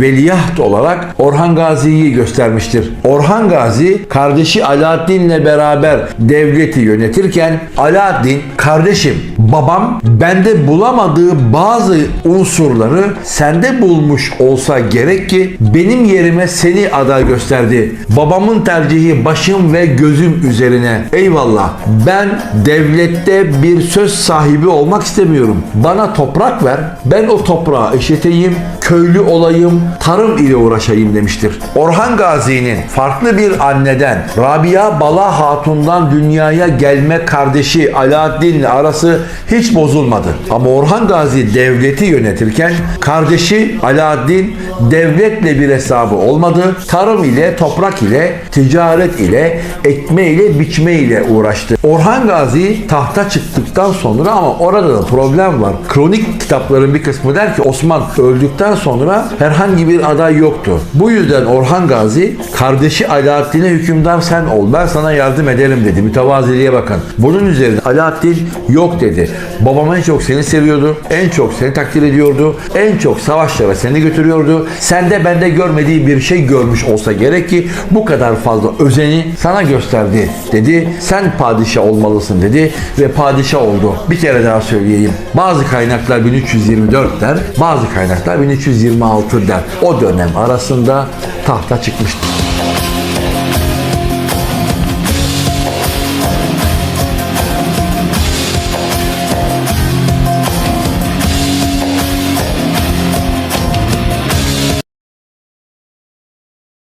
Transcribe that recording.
veliaht olarak Orhan Gazi'yi göstermiştir. Orhan Gazi kardeşi Alaaddin'le beraber devleti yönetirken Alaaddin kardeşim babam bende bulamadığı bazı unsurları sende bulmuş olsa gerek ki benim yerime seni aday gösterdi. Babamın tercihi başım ve gözüm üzerine. Eyvallah. Ben devlette bir söz sahibi olmak istemiyorum. Bana toprak ver. Ben o toprağı eşiteyim, köylü olayım, tarım ile uğraşayım demiştir. Orhan Gazi'nin farklı bir anneden Rabia Bala Hatun'dan dünyaya gelme kardeşi Alaaddin'le arası hiç bozulmadı. Ama Orhan Gazi devleti yönetirken kardeşi Alaaddin devletle bir hesabı olmadı. Tarım ile, toprak ile, ticaret ile, ekme ile, biçme ile uğraştı. Orhan Gazi tahta çıktıktan sonra ama orada da problem var. Kronik kitapların bir kısmı der ki Osman öldükten sonra herhangi bir aday yoktu. Bu yüzden Orhan Gazi kardeşi Alaaddin'e hükümdar sen ol ben sana yardım ederim dedi. Mütevaziliğe bakın. Bunun üzerine Alaaddin yok dedi. Babam en çok seni seviyordu. En çok seni takdir ediyordu. En çok savaşlara seni götürüyordu. Sende bende görmediği bir şey görmüş olsa gerek ki bu kadar fazla özeni sana gösterdi dedi. Sen padişah olmalısın dedi ve padişah oldu. Bir kere daha söyleyeyim. Bazı kaynaklar 1324 der, bazı kaynaklar 1326 der. O dönem arasında tahta çıkmıştır.